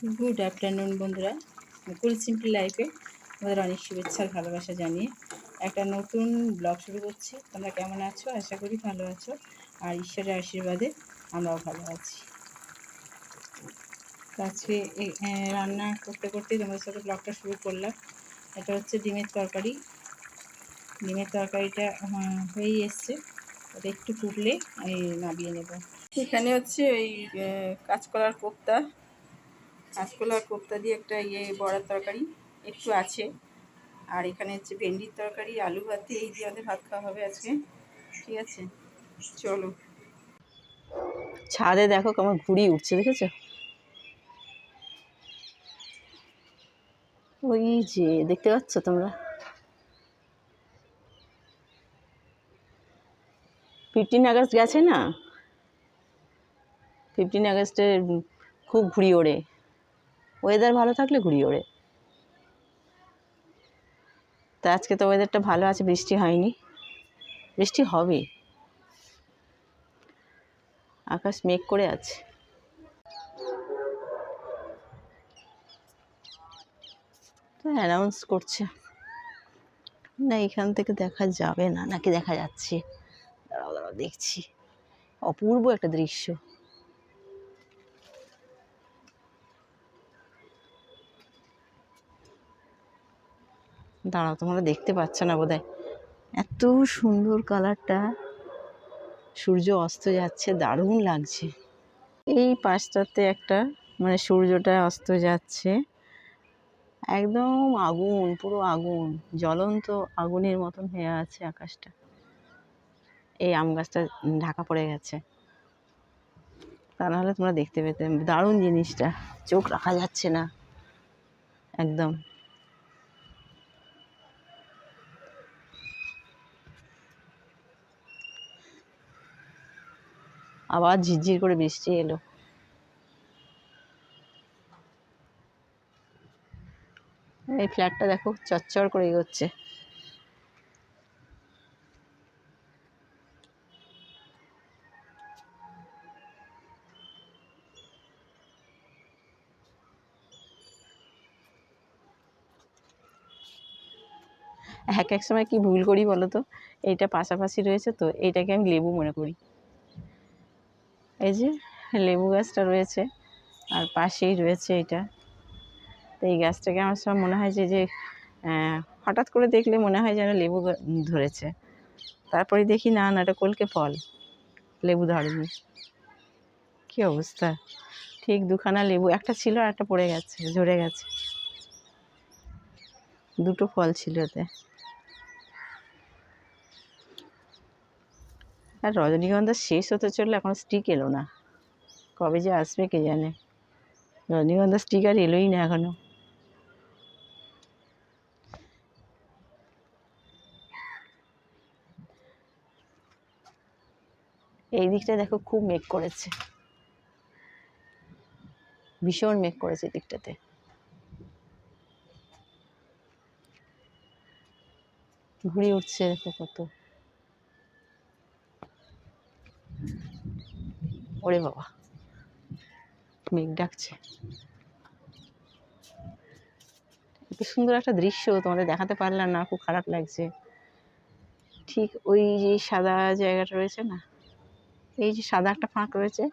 Good afternoon বন্ধুরা। মুকুল simple লাইফে আমাদের অনেক শুভেচ্ছা ভালোবাসা জানিয়ে একটা নতুন ব্লগ শুরু করছি। তোমরা কেমন আছো? আশা করি ভালো আছো। আর ঈশ্বরের আশীর্বাদে আমরাও ভালো আছি। আজকে রান্না করতে করতে তোমাদের সাথে ব্লগটা শুরু করলাম। এটা হচ্ছে ডিমের তরকারি। ডিমের তরকারিটা হয়েই এসছে। ওটা একটু ফুটলে নামিয়ে নেব। এখানে হচ্ছে ওই কাঁচকলার কোপ্তা। কাঁচকলার কোপ্তা দিয়ে একটা ইয়ে বড়ার তরকারি একটু আছে। আর এখানে হচ্ছে ভেন্ডির তরকারি, আলু ভাত, এই দিয়ে আমাদের ভাত খাওয়া হবে আজকে। ঠিক আছে? চলো। ছাদে দেখো কেমন ঘুড়ি উঠছে, দেখেছ? ওই যে, দেখতে পাচ্ছ তোমরা? ফিফটিন আগস্ট গেছে না? ফিফটিন আগস্টে খুব ঘুড়ি ওড়ে। ওয়েদার ভালো থাকলে ঘুড়ি ওড়ে তা আজকে তো ওয়েদারটা ভালো আছে, বৃষ্টি হয়নি। বৃষ্টি হবে। আকাশ মেঘ করে আছে। তো অ্যানাউন্স করছে। না, এখান থেকে দেখা যাবে না, নাকি দেখা যাচ্ছে? দাঁড়াও দাঁড়াও, দেখছি। অপূর্ব একটা দৃশ্য। দাঁড়াও, তোমরা দেখতে পাচ্ছ না বোধহয়। এত সুন্দর কালারটা। সূর্য অস্ত যাচ্ছে, দারুণ লাগছে। এই পাশটাতে একটা মানে সূর্যটা অস্ত যাচ্ছে। একদম আগুন, পুরো আগুন, জ্বলন্ত আগুনের মতন হয়ে আছে আকাশটা। এই আম গাছটা ঢাকা পড়ে গেছে। তা নাহলে তোমরা দেখতে পেতে, দারুণ জিনিসটা। চোখ রাখা যাচ্ছে না। একদম। আবার ঝিরঝির করে বৃষ্টি এলো। এই ফ্ল্যাটটা দেখো, চচ্চর করে এগোচ্ছে। এক এক সময় কি ভুল করি বলো তো? এইটা পাশাপাশি রয়েছে তো, এইটাকে আমি লেবু মনে করি। এই যে লেবু গাছটা রয়েছে, আর পাশেই রয়েছে এটা। তো এই গাছটাকে আমার সব মনে হয় যে যে হঠাৎ করে দেখলে মনে হয় যেন লেবু ধরেছে। তারপরে দেখি, না না, এটা কলকে ফল, লেবু ধরেনি। কী অবস্থা? ঠিক দুখানা লেবু, একটা ছিল আর একটা পড়ে গেছে, ঝরে গেছে। দুটো ফল ছিল ওতে। আর রজনীগন্ধা শেষ হতে চললে এখন স্টিক এলো না। কবে যে আসবে কে জানে? রজনীগন্ধা স্টিক আর এলোই না এখনও। এই দিকটা দেখো খুব মেঘ করেছে। ভীষণ মেঘ করেছে দিকটাতে। ঘুরে উঠছে দেখো কত। ওরে বাবা। মেঘ ডাকছে। এত সুন্দর একটা দৃশ্য তোমাদের দেখাতে পারলাম না, খুব খারাপ লাগছে। ঠিক ওই যে সাদা জায়গাটা রয়েছে না, এই যে সাদা একটা ফাঁক রয়েছে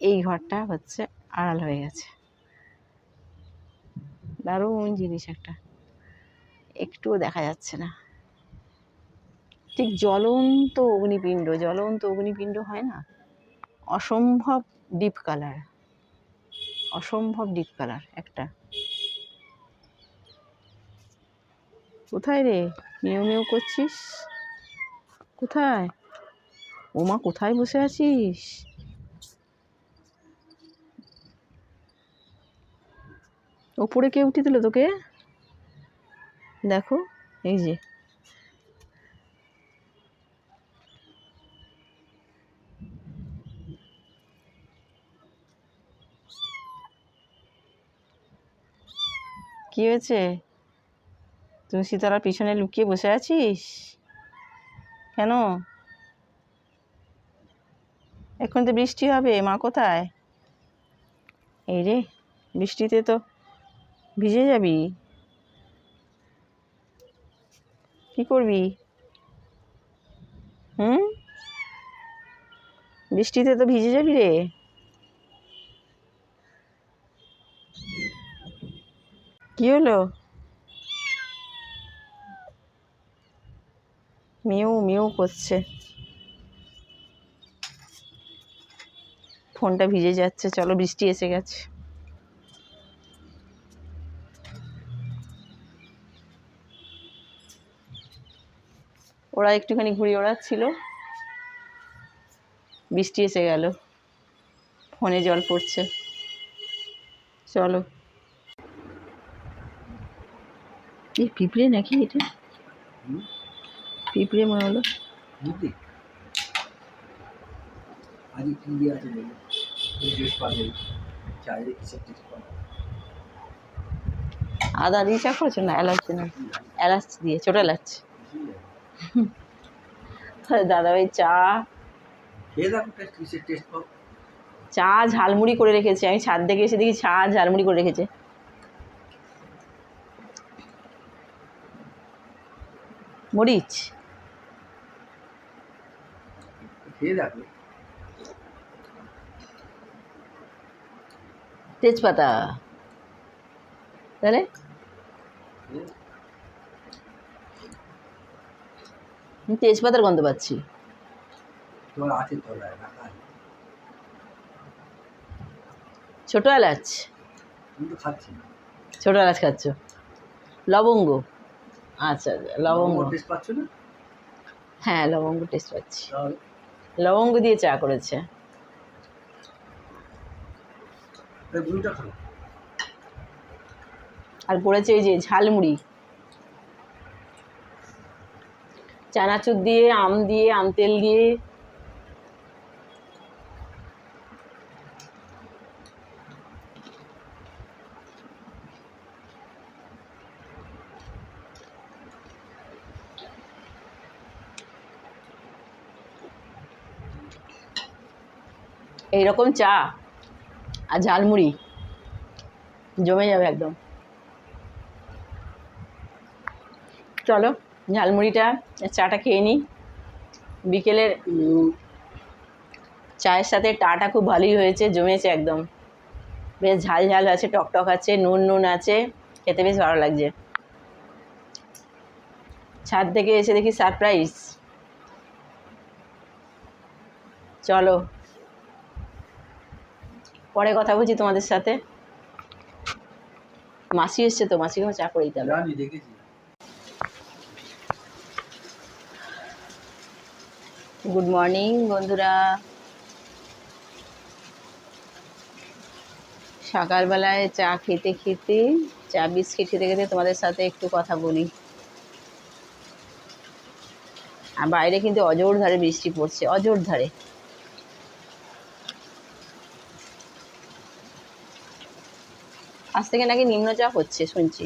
এই ঘরটা হচ্ছে আড়াল হয়ে গেছে। দারুণ জিনিস একটা। একটুও দেখা যাচ্ছে না। ঠিক জ্বলন্ত অগ্নিপিণ্ড জ্বলন্ত অগ্নিপিণ্ড হয় না? অসম্ভব ডিপ কালার অসম্ভব ডিপ কালার একটা। কোথায় রে? মেউ মেউ করছিস? কোথায়? ওমা, কোথায় বসে আছিস? ওপরে কে উঠে দিল তোকে? দেখো, এই যে। কি হয়েছে? তুমি সীতারার পিছনে লুকিয়ে বসে আছিস? কেন? এখন তো বৃষ্টি হবে, মা কোথায়? এই রে, বৃষ্টিতে তো ভিজে যাবি। কি করবি? হুম? বৃষ্টিতে তো ভিজে যাবি রে। কি হলো মিউ মিউ করছে। ফোনটা ভিজে যাচ্ছে। চলো, বৃষ্টি এসে গেছে। ওরা একটুখানি ঘুড়ি ওড়াচ্ছিল বৃষ্টি এসে গেল। ফোনে জল পড়ছে। চলো। এই পিঁপড়ে নাকি এটা? পিঁপড়ে মনে হলো। বুঝলি কি আছে বলো? পাবে চাইলে কিসের ড্রেস পাবে আদা দিয়ে চা করেছ না? এলাচ না? এলাচ দিয়ে ছোটো এলাচ। দাদা ভাই চা। চা ঝালমুড়ি করে রেখেছে। আমি ছাদ থেকে এসে দেখি চা ঝালমুড়ি করে রেখেছে। মরিচ। তেজপাতা। তাহলে? তেজপাতার গন্ধ পাচ্ছি। ছোটো এলাচ। ছোটো এলাচ খাচ্ছ। লবঙ্গ। আচ্ছা লবঙ্গ। টেস্ট পাচ্ছ না? হ্যাঁ লবঙ্গ টেস্ট পাচ্ছি। লবঙ্গ দিয়ে চা করেছে। আর করেছে এই যে ঝালমুড়ি। চানাচুর দিয়ে আম দিয়ে আম তেল দিয়ে এইরকম চা আর ঝালমুড়ি। জমে যাবে একদম। চলো, ঝালমুড়িটা, চাটা খেয়ে নিই বিকেলের চায়ের সাথে টাটা খুব ভালোই হয়েছে, জমেছে একদম। বেশ ঝাল ঝাল আছে, টক টক আছে, নুন নুন আছে, খেতে বেশ ভালো লাগছে। ছাদ থেকে এসে দেখি সারপ্রাইজ। চলো। পরে কথা বলছি তোমাদের সাথে। মাসি এসছে তো মাসিকে আমার চা করে দিতে হবে। গুড মর্নিং বন্ধুরা। সকালবেলায় চা খেতে খেতে চা বিস্কিট খেতে খেতে তোমাদের সাথে একটু কথা বলি। আর বাইরে কিন্তু অজোর ধারে বৃষ্টি পড়ছে অজোর ধারে। আজ থেকে নাকি নিম্নচাপ হচ্ছে, শুনছি।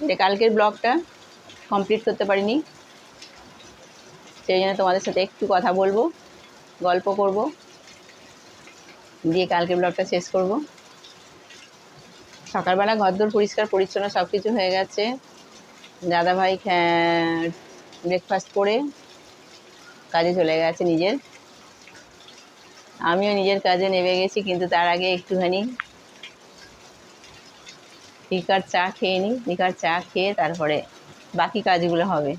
এটা কালকের ব্লগটা কমপ্লিট করতে পারিনি। সেই জন্য তোমাদের সাথে একটু কথা বলব, গল্প করব, দিয়ে কালকের ব্লগটা শেষ করব। সকালবেলা ঘরদোর পরিষ্কার পরিচ্ছন্ন সব কিছু হয়ে গেছে। দাদাভাই ব্রেকফাস্ট করে কাজে চলে গেছে নিজের। আমিও নিজের কাজে নেমে গেছি, কিন্তু তার আগে একটুখানি লিকার চা খেয়ে নিই লিকার চা খেয়ে তারপরে বাকি কাজগুলো হবে।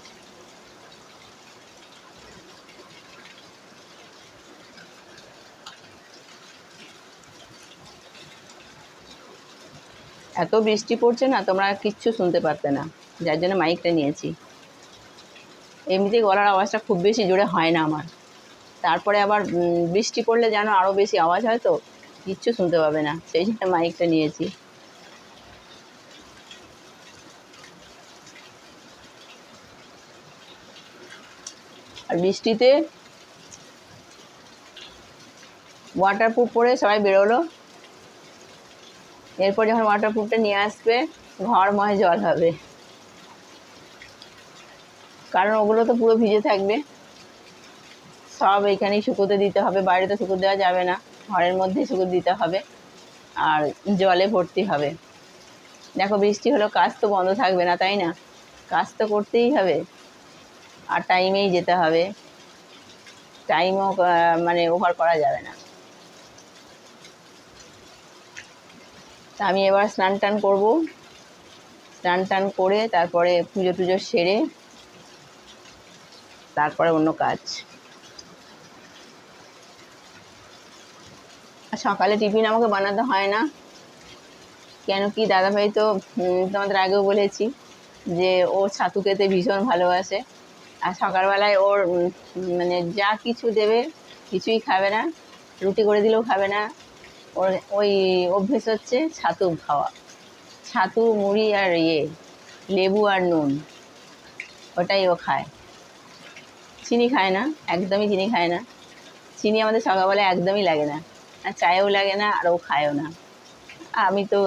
এত বৃষ্টি পড়ছে না, তোমরা কিচ্ছু শুনতে পারতে না। যার জন্য মাইকটা নিয়েছি। এমনিতেই গলার আওয়াজটা খুব বেশি জোরে হয় না আমার। তারপরে আবার বৃষ্টি পড়লে যেন আরও বেশি আওয়াজ হয় তো, কিচ্ছু শুনতে পাবে না। সেই জন্য মাইকটা নিয়েছি। আর বৃষ্টিতে ওয়াটারপ্রুফ পরে সবাই বেরোলো। এরপর যখন ওয়াটারপ্রুফটা নিয়ে আসবে, ঘরময় জল হবে। কারণ ওগুলো তো পুরো ভিজে থাকবে। সব এইখানেই শুকোতে দিতে হবে, বাইরে তো শুকোতে দেওয়া যাবে না। ঘরের মধ্যেই শুকোতে দিতে হবে আর জলে ভর্তি হবে। দেখো, বৃষ্টি হলো কাজ তো বন্ধ থাকবে না, তাই না? কাজ তো করতেই হবে। আর টাইমেই যেতে হবে। টাইমও মানে ওভার করা যাবে না। তা আমি এবার স্নান টান করব। স্নান টান করে তারপরে পুজো টুজো সেরে তারপরে অন্য কাজ। সকালে টিফিন আমাকে বানাতে হয় না। কেন কি দাদাভাই তো তোমাদের আগেও বলেছি যে ও ছাতু খেতে ভীষণ ভালোবাসে। আর সকালবেলায় ওর মানে যা কিছু দেবে, কিছুই খাবে না। রুটি করে দিলেও খাবে না। ওর, ওই অভ্যেস হচ্ছে ছাতু খাওয়া। ছাতু, মুড়ি আর ইয়ে লেবু আর নুন। ওটাই ও খায়। চিনি খায় না, একদমই চিনি খায় না। চিনি আমাদের সকালবেলা একদমই লাগে না। আর চায়েও লাগে না, আর ও খায়ও না। আমি তো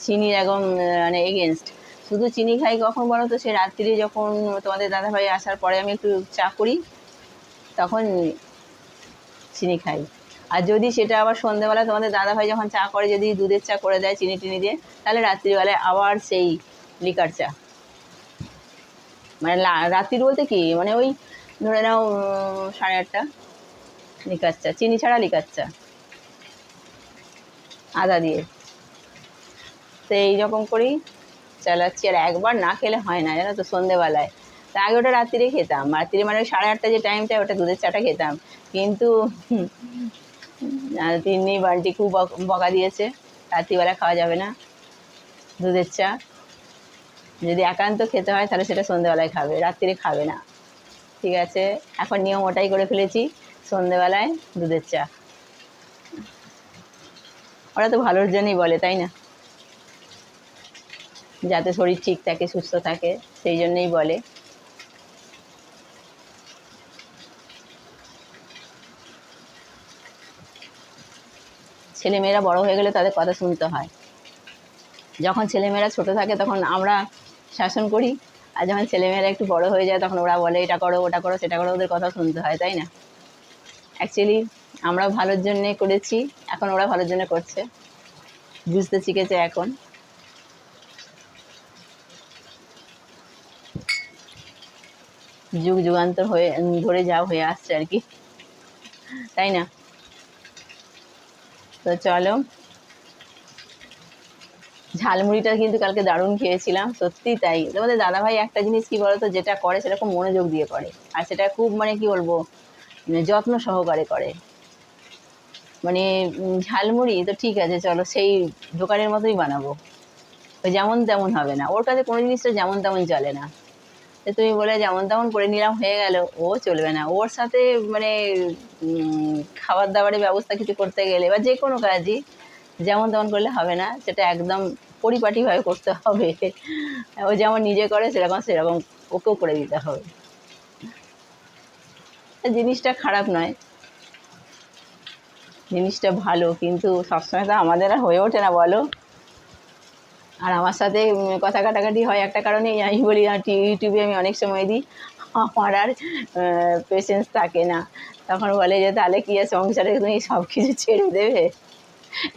চিনির একদম মানে এগেনস্ট শুধু চিনি খাই কখন বলো তো, সে রাত্রিরে যখন তোমাদের দাদাভাই আসার পরে আমি একটু চা করি, তখন চিনি খাই। আর যদি সেটা আবার সন্ধেবেলা তোমাদের দাদাভাই যখন চা করে, যদি দুধের চা করে দেয় চিনি টিনি দিয়ে, তাহলে রাত্রিবেলায় আবার সেই লিকার চা। মানে রাত্রির বলতে কি? মানে ওই ধরে নাও সাড়ে আটটা লিকার চা চিনি ছাড়া লিকার চা আদা দিয়ে। তো এইরকম করেই চালাচ্ছি। আর একবার না খেলে হয় না, জানো তো, সন্ধেবেলায়। তা আগে ওটা রাত্রিরে খেতাম। রাত্রিরে মানে সাড়ে আটটা যে টাইমটা, ওটা দুধের চাটা খেতাম। কিন্তু তিন্নি বান্টি খুব বকা দিয়েছে, রাত্রিবেলা খাওয়া যাবে না, দুধের চা। যদি একান্ত খেতে হয়, তাহলে সেটা সন্ধেবেলায় খাবে, রাত্রিরে খাবে না। ঠিক আছে? এখন নিয়ম ওটাই করে ফেলেছি, সন্ধেবেলায় দুধের চা। ওরা তো ভালোর জন্যই বলে, তাই না? যাতে শরীর ঠিক থাকে, সুস্থ থাকে, সেই জন্যই বলে। ছেলেমেয়েরা বড় হয়ে গেলে তাদের কথা শুনতে হয়। যখন ছেলেমেয়েরা ছোট থাকে, তখন আমরা শাসন করি। আর যখন ছেলেমেয়েরা একটু বড় হয়ে যায়, তখন ওরা বলে, এটা করো, ওটা করো, সেটা করো। ওদের কথা শুনতে হয়, তাই না? অ্যাকচুয়ালি আমরা ভালোর জন্যে করেছি। এখন ওরা ভালোর জন্য করছে। বুঝতে শিখেছে এখন। যুগ যুগান্তর হয়ে, ধরে যা হয়ে আসছে আর কি। তাই না? তো চলো। ঝালমুড়িটা কিন্তু কালকে দারুণ খেয়েছিলাম, সত্যি তাই। তোমাদের দাদাভাই একটা জিনিস কি বলতো, যেটা করে সেটা খুব মনোযোগ দিয়ে করে। আর সেটা খুব মানে কি বলব মানে যত্ন সহকারে করে। মানে ঝালমুড়ি তো ঠিক আছে, চলো সেই দোকানের মতোই বানাবো। যেমন তেমন হবে না। ওর কাছে কোনো জিনিসটা যেমন তেমন চলে না। তুমি বলে যেমন তেমন করে নিলাম, হয়ে গেল। ও চলবে না। ওর সাথে মানে খাবার দাবারের ব্যবস্থা কিছু করতে গেলে বা যে কোনো কাজই, যেমন তেমন করলে হবে না। সেটা একদম পরিপাটিভাবে করতে হবে। ও যেমন নিজে করে সেরকম সেরকম ওকেও করে দিতে হবে। জিনিসটা খারাপ নয়। জিনিসটা ভালো, কিন্তু সবসময় তো আমাদের আর হয়ে ওঠে না, বলো। আর আমার সাথে কথা কাটাকাটি হয় একটা কারণেই, আমি বলি ইউটিউবে আমি অনেক সময় দিই। আমার আর পেশেন্স থাকে না। তখন বলে যে, তাহলে কি আর সংসারে তুমি সব কিছু ছেড়ে দেবে?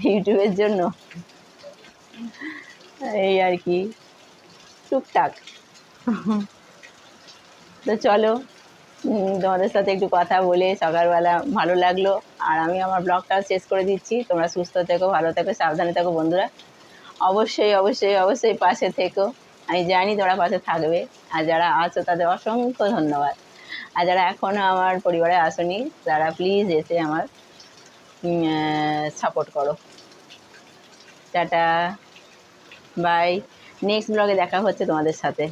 ইউটিউবের জন্য। এই আর কি। টুকটাক। তো চলো তোমাদের সাথে একটু কথা বলে সকালবেলা ভালো লাগল। আর আমি আমার ব্লগটাও শেষ করে দিচ্ছি। তোমরা সুস্থ থেকো, ভালো থেকো, সাবধানে থেকো বন্ধুরা। অবশ্যই অবশ্যই অবশ্যই পাশে থেকো। আমি জানি তোমরা পাশে থাকবে। আর যারা আছো, তাদের অসংখ্য ধন্যবাদ। আর যারা এখনও আমার পরিবারে আসনি, তারা প্লিজ এসে আমার সাপোর্ট করো। টাটা। বাই নেক্সট ব্লগে দেখা হচ্ছে তোমাদের সাথে।